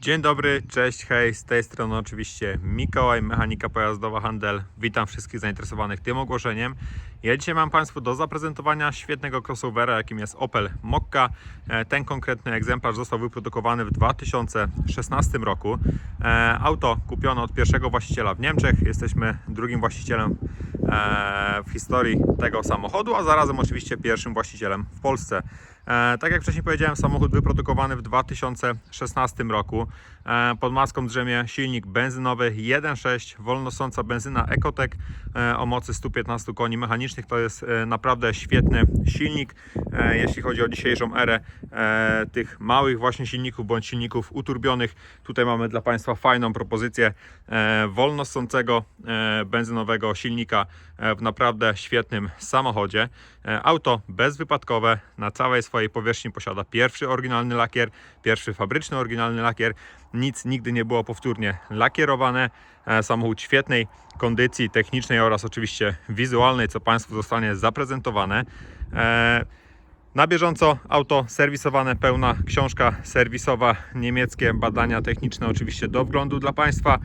Dzień dobry, cześć, hej, z tej strony oczywiście Mikołaj, mechanika pojazdowa Handel. Witam wszystkich zainteresowanych tym ogłoszeniem. Ja dzisiaj mam Państwu do zaprezentowania świetnego crossovera, jakim jest Opel Mokka. E, Ten konkretny egzemplarz został wyprodukowany w 2016 roku. E, Auto kupione od pierwszego właściciela w Niemczech. Jesteśmy drugim właścicielem e, w historii tego samochodu, a zarazem oczywiście pierwszym właścicielem w Polsce. E, tak jak wcześniej powiedziałem, samochód wyprodukowany w 2016 roku. E, pod maską drzemie silnik benzynowy 1.6, wolnosąca benzyna Ecotec e, o mocy 115 koni mechanicznych. To jest naprawdę świetny silnik, jeśli chodzi o dzisiejszą erę tych małych właśnie silników bądź silników uturbionych. Tutaj mamy dla Państwa fajną propozycję wolnosącego benzynowego silnika w naprawdę świetnym samochodzie. Auto bezwypadkowe na całej swojej powierzchni posiada pierwszy oryginalny lakier, pierwszy fabryczny oryginalny lakier. Nic nigdy nie było powtórnie lakierowane. E, Samochód świetnej kondycji technicznej oraz oczywiście wizualnej, co Państwu zostanie zaprezentowane. E, na bieżąco auto serwisowane, pełna książka serwisowa, niemieckie badania techniczne oczywiście do wglądu dla Państwa.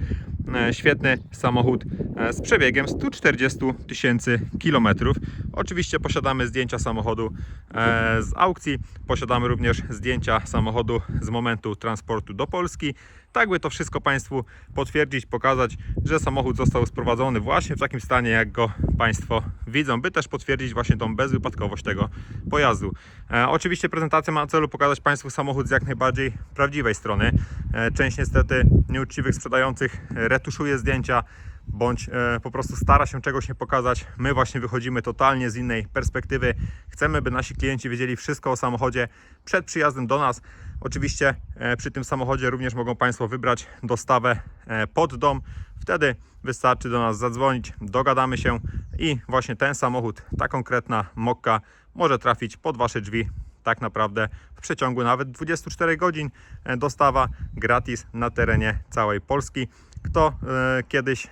E, Świetny samochód e, z przebiegiem 140 tysięcy kilometrów. Oczywiście posiadamy zdjęcia samochodu e, z aukcji, posiadamy również zdjęcia samochodu z momentu transportu do Polski. Tak by to wszystko Państwu potwierdzić, pokazać, że samochód został sprowadzony właśnie w takim stanie, jak go Państwo widzą, by też potwierdzić właśnie tą bezwypadkowość tego pojazdu. E, oczywiście prezentacja ma na celu pokazać Państwu samochód z jak najbardziej prawdziwej strony. E, część niestety nieuczciwych sprzedających retuszuje zdjęcia, bądź e, po prostu stara się czegoś nie pokazać. My właśnie wychodzimy totalnie z innej perspektywy. Chcemy, by nasi klienci wiedzieli wszystko o samochodzie przed przyjazdem do nas. Oczywiście e, przy tym samochodzie również mogą Państwo wybrać dostawę e, pod dom. Wtedy wystarczy do nas zadzwonić, dogadamy się i właśnie ten samochód, ta konkretna Mokka może trafić pod Wasze drzwi tak naprawdę w przeciągu nawet 24 godzin e, dostawa gratis na terenie całej Polski. Kto e, kiedyś e,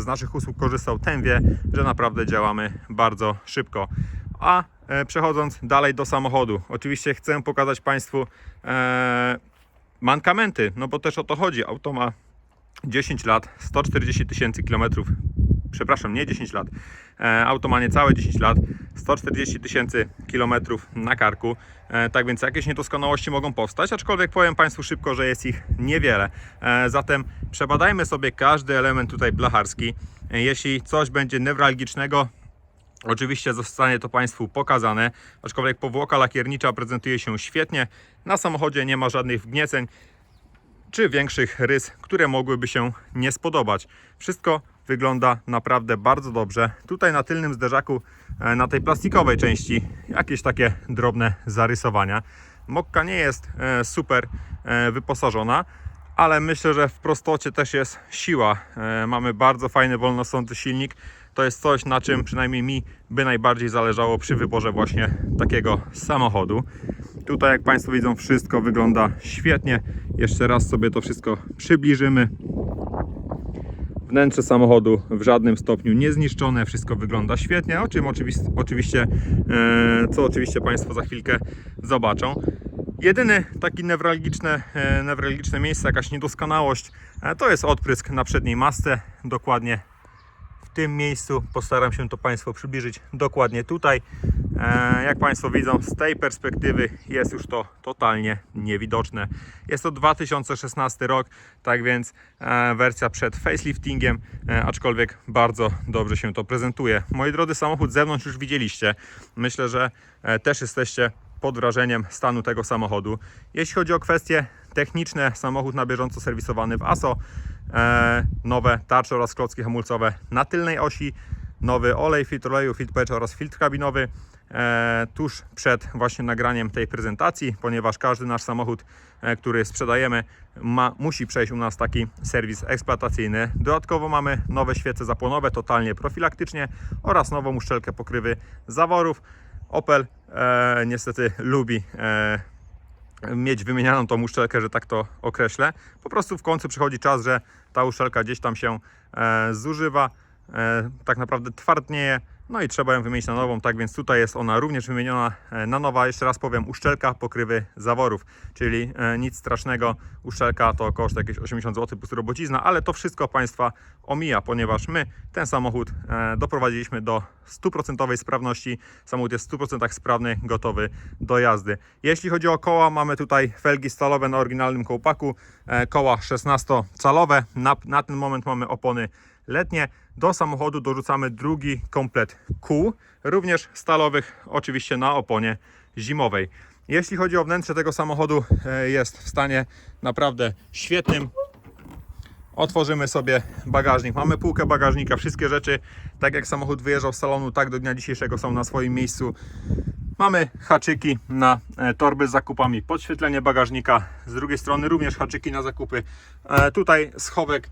z naszych usług korzystał, ten wie, że naprawdę działamy bardzo szybko. A e, przechodząc dalej do samochodu, oczywiście chcę pokazać Państwu e, mankamenty, no bo też o to chodzi. Auto ma 10 lat, 140 tysięcy kilometrów, przepraszam, nie 10 lat, e, auto ma niecałe 10 lat, 140 tysięcy kilometrów na karku, e, tak więc jakieś niedoskonałości mogą powstać, aczkolwiek powiem Państwu szybko, że jest ich niewiele. E, zatem przebadajmy sobie każdy element tutaj blacharski. Jeśli coś będzie newralgicznego, Oczywiście zostanie to Państwu pokazane, aczkolwiek powłoka lakiernicza prezentuje się świetnie. Na samochodzie nie ma żadnych wgnieceń czy większych rys, które mogłyby się nie spodobać. Wszystko wygląda naprawdę bardzo dobrze. Tutaj na tylnym zderzaku, e, na tej plastikowej części, jakieś takie drobne zarysowania. Mokka nie jest e, super e, wyposażona, ale myślę, że w prostocie też jest siła. Mamy bardzo fajny wolnosący silnik. To jest coś, na czym przynajmniej mi by najbardziej zależało przy wyborze właśnie takiego samochodu. Tutaj, jak Państwo widzą, wszystko wygląda świetnie. Jeszcze raz sobie to wszystko przybliżymy. Wnętrze samochodu w żadnym stopniu nie zniszczone, wszystko wygląda świetnie, o czym oczywiście, e, co oczywiście Państwo za chwilkę zobaczą. Jedyny taki newralgiczne, newralgiczne miejsce, jakaś niedoskonałość, e, to jest odprysk na przedniej masce, dokładnie tym miejscu. Postaram się to Państwu przybliżyć dokładnie tutaj. E, Jak Państwo widzą, z tej perspektywy jest już to totalnie niewidoczne. Jest to 2016 rok, tak więc e, wersja przed faceliftingiem, e, aczkolwiek bardzo dobrze się to prezentuje. Moi drodzy, samochód z zewnątrz już widzieliście. Myślę, że też jesteście pod wrażeniem stanu tego samochodu. Jeśli chodzi o kwestie techniczne, samochód na bieżąco serwisowany w ASO, e, nowe tarcze oraz klocki hamulcowe na tylnej osi, nowy olej, filtr oleju, filtr powietrza oraz filtr kabinowy. E, tuż przed właśnie nagraniem tej prezentacji, ponieważ każdy nasz samochód, e, który sprzedajemy, ma, musi przejść u nas taki serwis eksploatacyjny. Dodatkowo mamy nowe świece zapłonowe, totalnie profilaktycznie oraz nową uszczelkę pokrywy zaworów. Opel e, niestety lubi e, mieć wymienianą tą uszczelkę, że tak to określę. Po prostu w końcu przychodzi czas, że ta uszczelka gdzieś tam się e, zużywa, e, tak naprawdę twardnieje, No i trzeba ją wymienić na nową, tak więc tutaj jest ona również wymieniona e, na nowa. Jeszcze raz powiem, uszczelka pokrywy zaworów, czyli e, nic strasznego. Uszczelka to koszt jakieś 80 zł plus robocizna, ale to wszystko Państwa omija, ponieważ my ten samochód e, doprowadziliśmy do stuprocentowej sprawności. Samochód jest w 100% sprawny, gotowy do jazdy. Jeśli chodzi o koła, mamy tutaj felgi stalowe na oryginalnym kołpaku, koła 16-calowe. Na, na ten moment mamy opony letnie. Do samochodu dorzucamy drugi komplet kół, również stalowych, oczywiście na oponie zimowej. Jeśli chodzi o wnętrze tego samochodu, e, jest w stanie naprawdę świetnym. Otworzymy sobie bagażnik. Mamy półkę bagażnika, wszystkie rzeczy, tak jak samochód wyjeżdżał z salonu, tak do dnia dzisiejszego są na swoim miejscu. Mamy haczyki na e, torby z zakupami, podświetlenie bagażnika, z drugiej strony również haczyki na zakupy. E, tutaj schowek,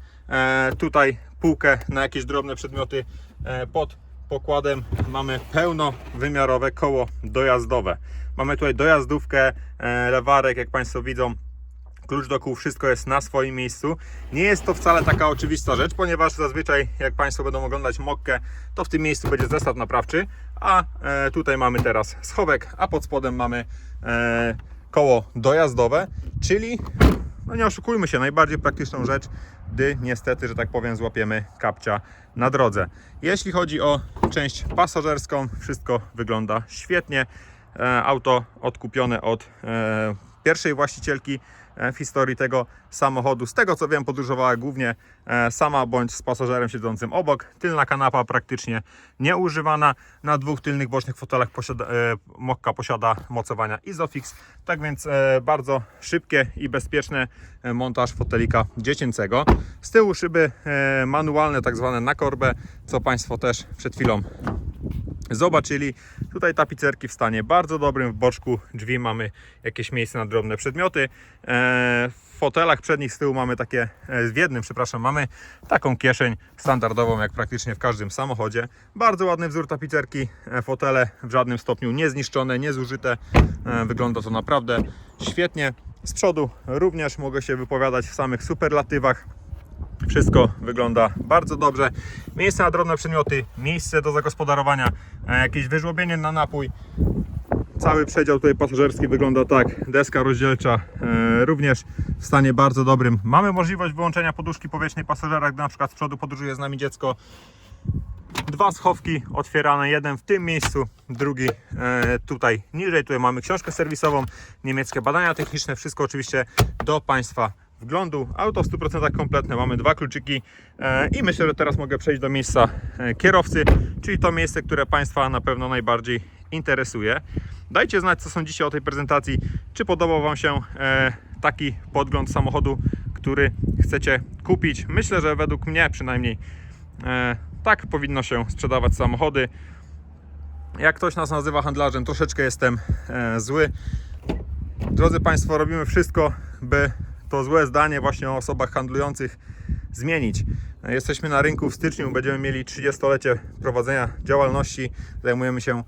tutaj półkę na jakieś drobne przedmioty. E, pod pokładem mamy pełnowymiarowe koło dojazdowe. Mamy tutaj dojazdówkę, e, lewarek, jak Państwo widzą, klucz do kół, wszystko jest na swoim miejscu. Nie jest to wcale taka oczywista rzecz, ponieważ zazwyczaj jak Państwo będą oglądać mokkę, to w tym miejscu będzie zestaw naprawczy, a e, tutaj mamy teraz schowek, a pod spodem mamy koło dojazdowe, czyli no nie oszukujmy się, najbardziej praktyczną rzecz, gdy niestety, że tak powiem, złapiemy kapcia na drodze. Jeśli chodzi o część pasażerską, wszystko wygląda świetnie. E, Auto odkupione od e, pierwszej właścicielki e, w historii tego samochodu. Z tego co wiem, podróżowała głównie e, sama bądź z pasażerem siedzącym obok. Tylna kanapa praktycznie nieużywana. Na dwóch tylnych bocznych fotelach posiada, e, Mokka posiada mocowania Isofix. Tak więc bardzo szybkie i bezpieczne montaż fotelika dziecięcego. Z tyłu szyby manualne, tak zwane na korbę, co Państwo też przed chwilą zobaczyli. Tutaj tapicerki w stanie bardzo dobrym. W boczku drzwi mamy jakieś miejsce na drobne przedmioty. E, W fotelach przednich z tyłu mamy takie, e, w jednym, przepraszam, mamy taką kieszeń standardową, jak praktycznie w każdym samochodzie. Bardzo ładny wzór tapicerki. E, Fotele w żadnym stopniu nie zniszczone, nie zużyte. E, Wygląda to naprawdę świetnie. Z przodu również mogę się wypowiadać w samych superlatywach. Wszystko wygląda bardzo dobrze. Miejsce na drobne przedmioty, miejsce do zagospodarowania, e, jakieś wyżłobienie na napój. Cały przedział tutaj pasażerski wygląda tak. Deska rozdzielcza e, również w stanie bardzo dobrym. Mamy możliwość wyłączenia poduszki powietrznej pasażera, gdy na przykład z przodu podróżuje z nami dziecko. Dwa schowki otwierane, jeden w tym miejscu, drugi e, tutaj niżej. Tutaj mamy książkę serwisową, niemieckie badania techniczne, wszystko oczywiście do Państwa wglądu. Auto w 100% kompletne, mamy dwa kluczyki e, i myślę, że teraz mogę przejść do miejsca e, kierowcy, czyli to miejsce, które Państwa na pewno najbardziej interesuje. Dajcie znać, co sądzicie o tej prezentacji, czy podobał Wam się e, taki podgląd samochodu, który chcecie kupić. Myślę, że według mnie przynajmniej tak powinno się sprzedawać samochody. Jak ktoś nas nazywa handlarzem, troszeczkę jestem zły. Drodzy Państwo, robimy wszystko, by to złe zdanie właśnie o osobach handlujących zmienić. Jesteśmy na rynku w styczniu, będziemy mieli 30-lecie prowadzenia działalności. Zajmujemy się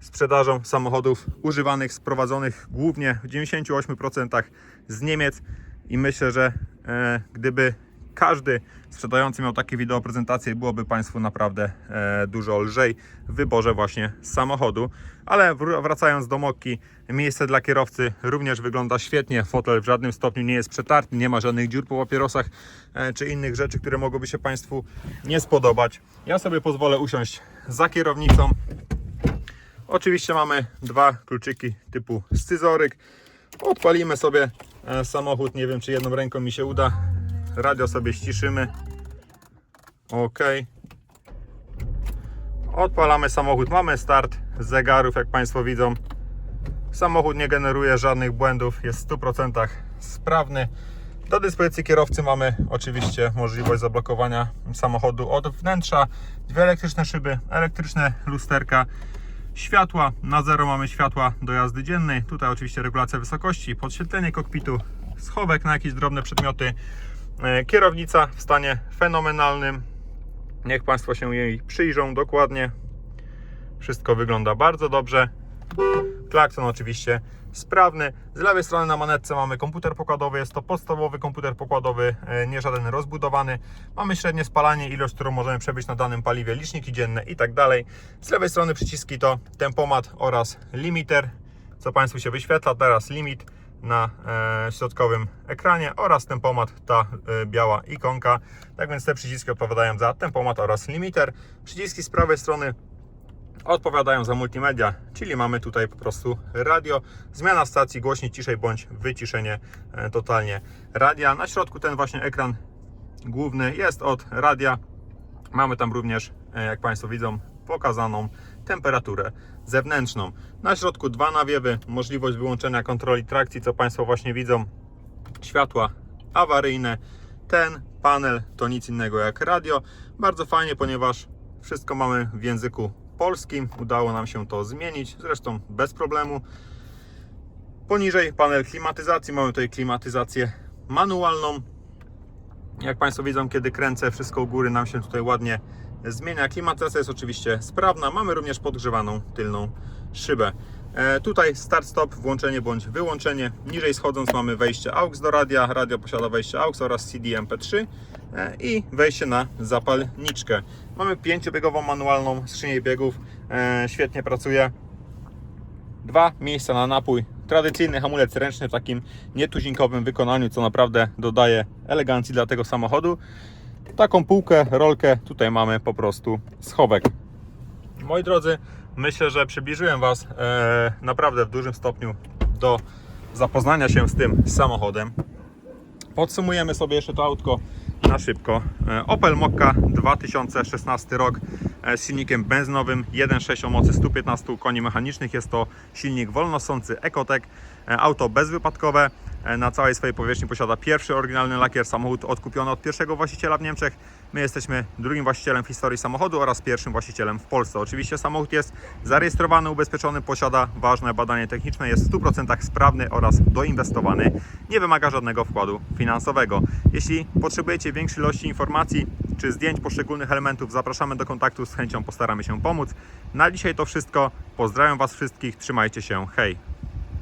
sprzedażą samochodów używanych, sprowadzonych głównie w 98% z Niemiec i myślę, że e, gdyby każdy sprzedający miał takie wideo prezentacje, byłoby Państwu naprawdę e, dużo lżej w wyborze właśnie samochodu. Ale wr- wracając do Mokki, miejsce dla kierowcy również wygląda świetnie. Fotel w żadnym stopniu nie jest przetarty, nie ma żadnych dziur po papierosach e, czy innych rzeczy, które mogłyby się Państwu nie spodobać. Ja sobie pozwolę usiąść za kierownicą. Oczywiście mamy dwa kluczyki typu scyzoryk. Odpalimy sobie e, samochód. Nie wiem, czy jedną ręką mi się uda. Radio sobie ściszymy. Ok. Odpalamy samochód. Mamy start zegarów, jak Państwo widzą. Samochód nie generuje żadnych błędów, jest w 100% sprawny. Do dyspozycji kierowcy mamy oczywiście możliwość zablokowania samochodu od wnętrza, dwie elektryczne szyby, elektryczne lusterka, światła. Na zero mamy światła do jazdy dziennej. Tutaj oczywiście regulacja wysokości, podświetlenie kokpitu, schowek na jakieś drobne przedmioty. E, Kierownica w stanie fenomenalnym. Niech Państwo się jej przyjrzą dokładnie. Wszystko wygląda bardzo dobrze. Klakson oczywiście sprawny. Z lewej strony na manetce mamy komputer pokładowy, jest to podstawowy komputer pokładowy, e, nie żaden rozbudowany. Mamy średnie spalanie, ilość, którą możemy przebyć na danym paliwie, liczniki dzienne i tak dalej. Z lewej strony przyciski to tempomat oraz limiter, co Państwu się wyświetla teraz, limit na e, środkowym ekranie oraz tempomat, ta e, biała ikonka. Tak więc te przyciski odpowiadają za tempomat oraz limiter. Przyciski z prawej strony odpowiadają za multimedia, czyli mamy tutaj po prostu radio, zmiana stacji, głośniej ciszej bądź wyciszenie e, totalnie radia. Na środku ten właśnie ekran główny jest od radia. Mamy tam również, jak Państwo widzą, pokazaną temperaturę zewnętrzną. Na środku dwa nawiewy, możliwość wyłączenia kontroli trakcji, co Państwo właśnie widzą, światła awaryjne. Ten panel to nic innego jak radio. Bardzo fajnie, ponieważ wszystko mamy w języku polskim. Udało nam się to zmienić, zresztą bez problemu. Poniżej panel klimatyzacji. Mamy tutaj klimatyzację manualną. Jak Państwo widzą, kiedy kręcę wszystko u góry, nam się tutaj ładnie zmienia. Klimatyzacja jest oczywiście sprawna. Mamy również podgrzewaną tylną szybę. E, tutaj start-stop, włączenie bądź wyłączenie. Niżej schodząc mamy wejście AUX do radia. Radio posiada wejście AUX oraz CD MP3 e, i wejście na zapalniczkę. Mamy pięciobiegową manualną skrzynię biegów. E, świetnie pracuje. Dwa miejsca na napój. Tradycyjny hamulec ręczny w takim nietuzinkowym wykonaniu, co naprawdę dodaje elegancji dla tego samochodu. Taką półkę, rolkę tutaj mamy po prostu schowek. Moi drodzy, myślę, że przybliżyłem Was e, naprawdę w dużym stopniu do zapoznania się z tym samochodem. Podsumujemy sobie jeszcze to autko na szybko. E, Opel Mokka 2016 rok e, z silnikiem benzynowym 1.6 o mocy 115 koni mechanicznych. Jest to silnik wolnosący Ecotec. E, Auto bezwypadkowe. Na całej swojej powierzchni posiada pierwszy oryginalny lakier. Samochód odkupiony od pierwszego właściciela w Niemczech. My jesteśmy drugim właścicielem w historii samochodu oraz pierwszym właścicielem w Polsce. Oczywiście samochód jest zarejestrowany, ubezpieczony, posiada ważne badanie techniczne, jest w 100% sprawny oraz doinwestowany. Nie wymaga żadnego wkładu finansowego. Jeśli potrzebujecie większej ilości informacji czy zdjęć poszczególnych elementów, zapraszamy do kontaktu. Z chęcią postaramy się pomóc. Na dzisiaj to wszystko. Pozdrawiam Was wszystkich. Trzymajcie się. Hej!